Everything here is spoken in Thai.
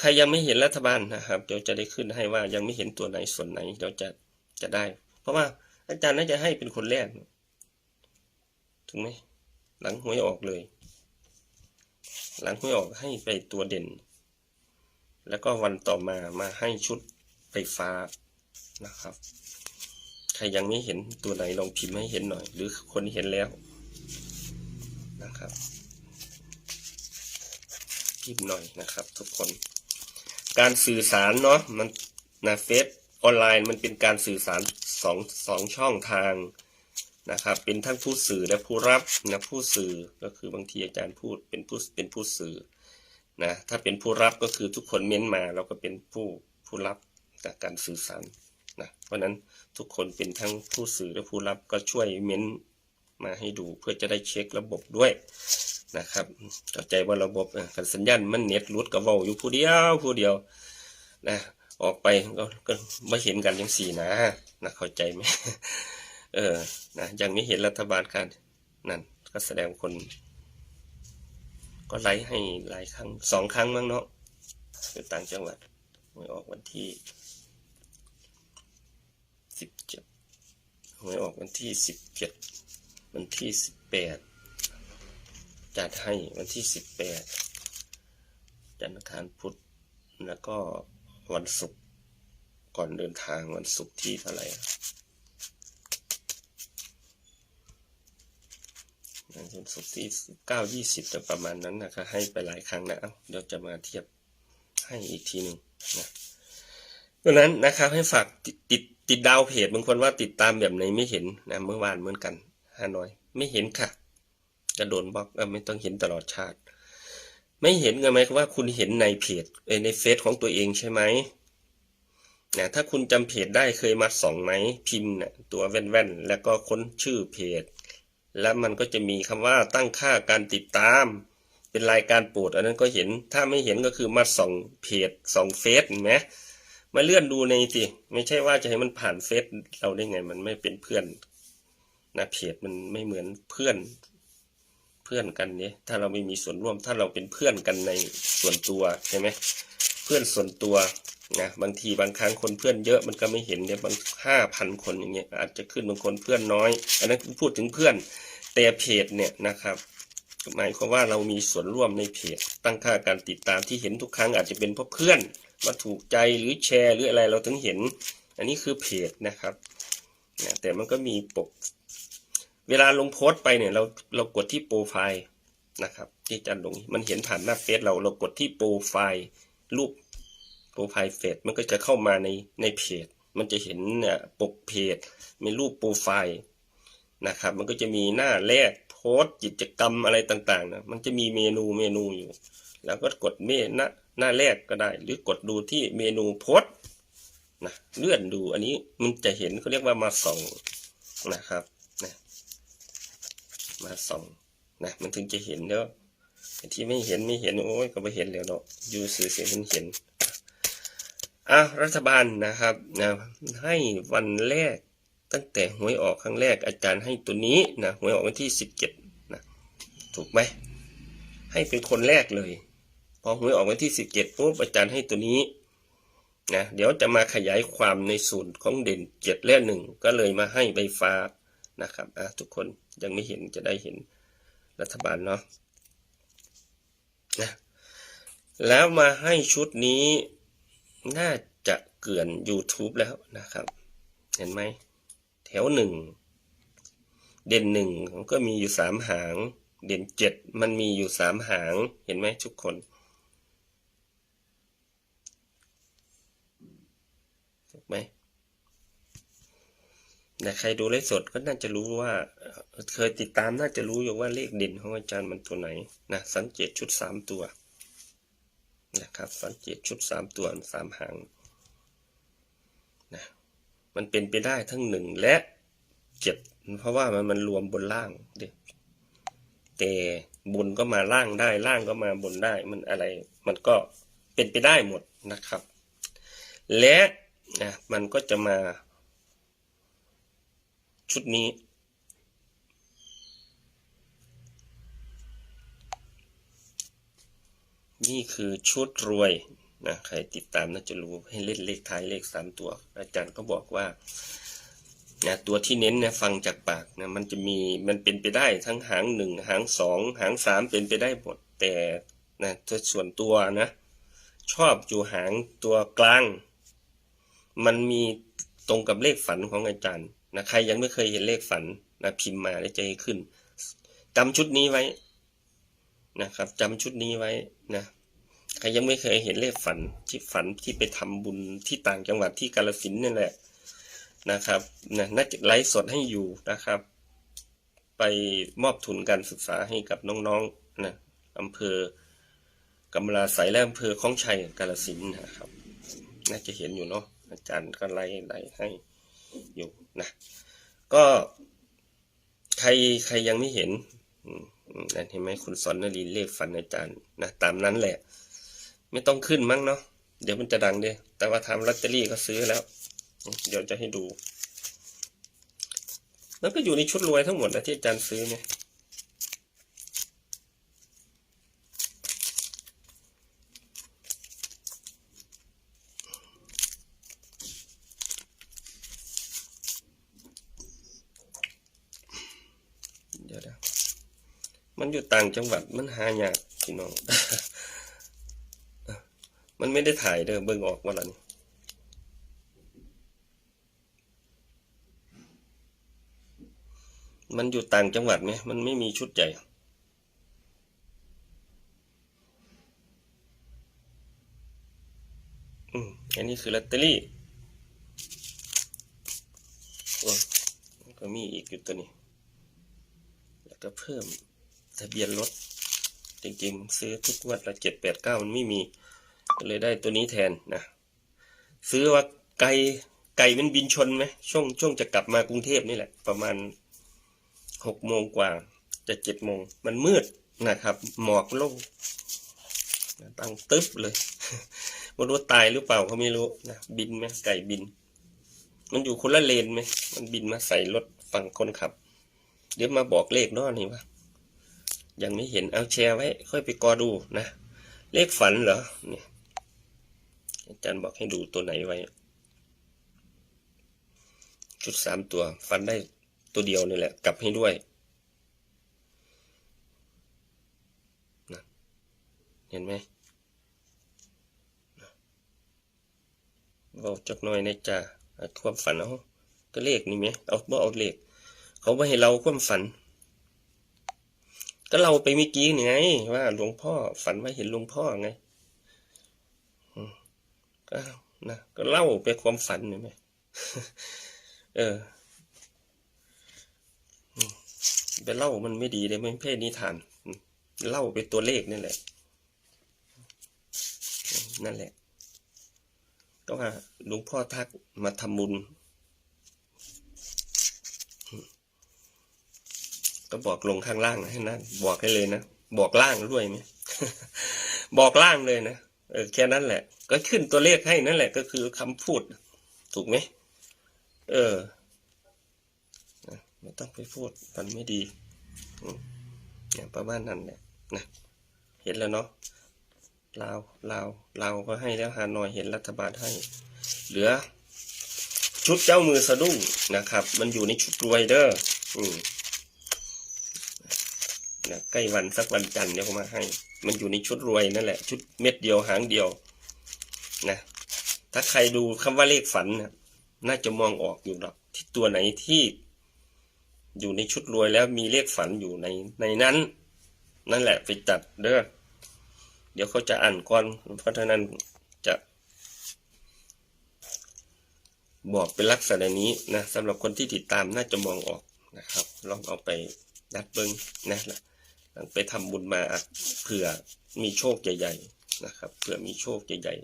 ใครยังไม่เห็นรัฐบาลนะครับ เดี๋ยวจะได้ขึ้นให้ว่ายังไม่เห็นตัวไหนส่วนไหนเดี๋ยวจะจะได้ เพราะว่าอาจารย์น่าจะให้เป็นคนแรกถูกไหมหลังหวยออกเลย หลังหวยออกให้ไปตัวเด่น แล้วก็วันต่อมามาให้ชุดไฟฟ้านะครับ ใครยังไม่เห็นตัวไหนลองพิมพ์ให้เห็นหน่อย หรือคนเห็นแล้วนะครับพิมพ์หน่อยนะครับ ทุกคน การสื่อสารเนาะมันนะเฟซออนไลน์มันเป็นการสื่อสารสองสองช่องทางนะครับเป็นทั้งผู้สื่อและผู้รับนะผู้สื่อก็คือบางทีอาจารย์พูดเป็นผู้เป็นผู้สื่อนะถ้าเป็นผู้รับก็คือทุกคนเม้นมาเราก็เป็นผู้ผู้รับจากการสื่อสารนะเพราะนั้นทุกคนเป็นทั้งผู้สื่อและผู้รับก็ช่วยเม้นมาให้ดูเพื่อจะได้เช็คระบบด้วย นะครับเข้าใจว่าระบบกันสัญญาณมันเน็ตรุดกับเว้าอยู่ผู้เดียวผู้เดียวนะออกไปก็ก็ไม่เห็นกันยังสี่นะนะเข้าใจไหมเออนะยังไม่เห็นรัฐบาลการนั่นก็แสดงคน ก็ไลฟ์ให้หลายครั้งสองครั้งมั้งเนาะอยู่ต่างจังหวัดหวยออกวันที่สิบเจ็ดหวยออกวันที่สิบเจ็ดวันที่สิบแปด จัดให้วันที่สิบแปดจันทร์คารพุธแล้วก็วันศุกร์ก่อนเดินทางวันศุกร์ที่เท่าไหร่วันศุกร์ที่เก้ายี่สิบประมาณนั้นนะครับให้ไปหลายครั้งนะเดี๋ยวจะมาเทียบให้อีกทีหนึ่งนะดังนั้นนะครับให้ฝากติดติดติดดาวเพจบางคนว่าติดตามแบบไหนไม่เห็นนะเมื่อวานเหมือนกันฮานอย ไม่เห็นค่ะ กระโดนบล็อกไม่ต้องเห็นตลอดชาติ ไม่เห็นกันไหมว่าคุณเห็นในเพจในเฟซของตัวเองใช่ไหมนะถ้าคุณจำเพจได้เคยมาส่องไหมพิมพ์นี่ยตัวแว่นๆแล้วก็ค้นชื่อเพจ แล้วมันก็จะมีคำว่าตั้งค่าการติดตาม เป็นรายการโปรดอันนั้นก็เห็นถ้าไม่เห็นก็คือมาส่องเพจส่องเฟซเห็นไหมมาเลื่อนดูในสิไม่ใช่ว่าจะให้มันผ่านเฟซเราได้ไง มันไม่เป็นเพื่อนนะเพจมันไม่เหมือนเพื่อน เพื่อนกันเนี่ยถ้าเราไม่มีส่วนร่วมถ้าเราเป็นเพื่อนกันในส่วนตัวใช่ไหมเพื่อนส่วนตัวนะบางทีบางครั้งคนเพื่อนเยอะมันก็ไม่เห็นเนี่ยบางห้าพันคนอย่างเงี้ยอาจจะขึ้นบางคนเพื่อนน้อย อันนั้นพูดถึงเพื่อนแต่เพจเนี่ยนะครับหมายความว่าเรามีส่วนร่วมในเพจตั้งค่าการติดตามที่เห็นทุกครั้งอาจจะเป็นเพราะเพื่อนมาถูกใจหรือแชร์หรืออะไรเราถึงเห็น อันนี้คือเพจนะครับนะแต่มันก็มีปก เวลาลงโพสต์ไปเนี่ยเราเรากดที่โปรไฟล์นะครับที่จันลงมันเห็นผ่านหน้าเฟซเราเรากดที่โปรไฟล์รูปโปรไฟล์เฟซมันก็จะเข้ามาในในเพจ มันจะเห็นเนี่ยปกเพจมีรูปโปรไฟล์นะครับ มันก็จะมีหน้าแรกโพสต์กิจกรรมอะไรต่างๆนะมันจะมีเมนูเมนูอยู่ แล้วก็กดเมน้าหน้าแรกก็ได้ หรือกดดูที่เมนูโพสต์นะเลื่อนดูอันนี้มันจะเห็นเขาเรียกว่ามาส่องนะครับ มาส่องนะมันถึงจะเห็นแล้อที่ไม่เห็นไม่เห็นโอ้ยก็ไม่เห็นแล้วเนาะอยู่สื่อเสียงมันเห็นอะรัฐบาลนะครับนะให้วันแรกตั้งแต่หวยออกครั้งแรกอาจารย์ให้ตัวนี้นะหวยออกวันที่สิบเจ็ดนะถูกไหมให้เป็นคนแรกเลยพอหวยออกวันที่สิบเจ็ดปุ๊บอาจารย์ให้ตัวนี้นะเดี๋ยวจะมาขยายความในส่วนของเด่นเจ็ดและหนึ่งก็เลยมาให้ใบฟ้า นะครับอะทุกคนยังไม่เห็นจะได้เห็นรัฐบาลเนาะนะแล้วมาให้ชุดนี้น่าจะเกื่อน YouTube แล้วนะครับ เห็นไหมแถวหนึ่งเด่นหนึ่งก็มีอยู่สามหาง เด่นเจ็ดมันมีอยู่สามหางเห็นไหมทุกคน ถูกไหม นะใครดูไลฟ์สดก็น่าจะรู้ว่าเอ่อเคยติดตามน่าจะรู้อยู่ว่าเลขเด่นของอาจารย์มันตัวไหนนะสังเกตชุดสามตัวนะครับสังเกตชุดสามตัวสามหางนะมันเป็นไปได้ทั้งหนึ่งและเจ็ดเพราะว่ามันมันรวมบนล่างเด็แต่บนก็มาล่างได้ล่างก็มาบนได้มันอะไร มันก็เป็นไปได้หมดนะครับ และนะมันก็จะมา ชุดนี้ นี่คือชุดรวยนะใครติดตามน่าจะรู้ให้เล่นเลขท้ายเลขสามตัว อาจารย์ก็บอกว่านะตัวที่เน้นเนี่ยฟังจากปากนะมันจะมีมันเป็นไปได้ทั้งหางหนึ่งหางสองหางสามเป็นไปได้หมดแต่นะส่วนตัวนะ ชอบอยู่หางตัวกลาง มันมีตรงกับเลขฝันของอาจารย์ นะใครยังไม่เคยเห็นเลขฝันนะพิมพ์มาแล้วจะขึ้นจำชุดนี้ไว้นะครับจำชุดนี้ไว้นะใครยังไม่เคยเห็นเลขฝันที่ฝันที่ไปทำบุญที่ต่างจังหวัดที่กาลสินนั่นแหละนะครับนะน่าจะไลฟ์สดให้อยู่นะครับ ไปมอบทุนการศึกษาให้กับน้องๆนะอำเภอกำลาใสและอำเภอคลองชัยกาลสินนะครับ น่าจะเห็นอยู่เนาะอาจารย์ก็ไล่ไล่ให้อยู่ นะก็ใครใครยังไม่เห็นนั่นเห็นไหมคุณสอนนรีเลขฝันอาจารย์นะตามนั้นแหละ ไม่ต้องขึ้นมั้งเนาะเดี๋ยวมันจะดังเด้แต่ว่าทำลอตเตอรี่ก็ซื้อแล้ว เดี๋ยวจะให้ดู แล้วก็อยู่ในชุดรวยทั้งหมดนะที่อาจารย์ซื้อเนี่ย เดี๋ยวนะ มันอยู่ต่างจังหวัดมันหายากพี่น้อง มันไม่ได้ถ่ายเด้อเบิ่งออกว่าล่ะนี่มันอยู่ต่างจังหวัดไงมันไม่มีชุดใหญ่อืมอันนี้คือลอตเตอรี่โอ้ก็มีอีกอยู่ตัวนี้ แล้วก็เพิ่ม ทะเบียนรถจริงๆ ซื้อทุกวัดละเจ็ดแปดเก้ามันไม่มี ก็เลยได้ตัวนี้แทนนะ ซื้อว่าไก่ไก่มันบินชนไหมช่วงช่วงจะกลับมากรุงเทพนี่แหละ ประมาณหกโมงกว่า จะเจ็ดโมงมันมืดนะครับ หมอกลงตั้งตึ๊บเลยไม่รู้ตายหรือเปล่าเขาไม่รู้นะบินไหมไก่บิน มันอยู่คนละเลนไหมมันบินมาใส่รถฝั่งคนขับ เดี๋ยวมาบอกเลขนาะนี่วะ ยังไม่เห็นเอาแชร์ไว้ ค่อยไปกอดูนะ เลขฝันเหรอเนี่ยอาจารย์บอกให้ดูตัวไหนไว้ ชุดสามตัว ฟันได้ตัวเดียวนี่แหละ กลับให้ด้วยนะเห็นไหมบอกจักหน่อยในะจ้าความฝันเอาก็เลขนี่ไหมเอาบ่เอาเลข เขาไม่ให้เราความฝัน ก็เราไปเมื่อกี้ไงว่าหลวงพ่อฝันว่าเห็นหลวงพ่อไงอืมก็นะก็เล่าไปความฝันนี่ไหมเออไปเล่ามันไม่ดีเลยมันเพศนิทานเล่าไปตัวเลขนี่แหละ นั่นแหละ ก็ว่าหลวงพ่อทักมาทำบุญ ก็บอกลงข้างล่างให้นะบอกให้เลยนะบอกล่างด้วยไหมบอกล่างเลยนะเออแค่นั้นแหละ ก็ขึ้นตัวเลขให้นั่นแหละก็คือคำพูด ถูกไหมเออไม่ต้องไปพูดมันไม่ดีอืมเนี่ยประมาณนั้นแหละนะเห็นแล้วเนาะลาวลาวลาวก็ให้แล้วฮานอยเห็นรัฐบาลให้ เหลือ ชุดเจ้ามือสะดุ้งนะครับ มันอยู่ในชุดรวยเด้ออืม นะใกล้วันสักวันจันทร์เดี๋ยวผมมาให้ มันอยู่ในชุดรวยนั่นแหละ ชุดเม็ดเดียวหางเดียวนะถ้าใครดูคำว่าเลขฝันนะน่าจะมองออกอยู่หรอกที่ตัวไหนที่อยู่ในชุดรวยแล้วมีเลขฝันอยู่ในในนั้น นั่นแหละไปจัดเด้อเดี๋ยวเขาจะอ่านก่อนเพราะฉะนั้นจะบอกเป็นลักษณะนี้นะสำหรับคนที่ติดตามน่าจะมองออกนะครับ ลองเอาไปดัดเบิ้งนะ ไปทำบุญมาเผื่อมีโชคใหญ่ ๆ นะครับ เผื่อมีโชคใหญ่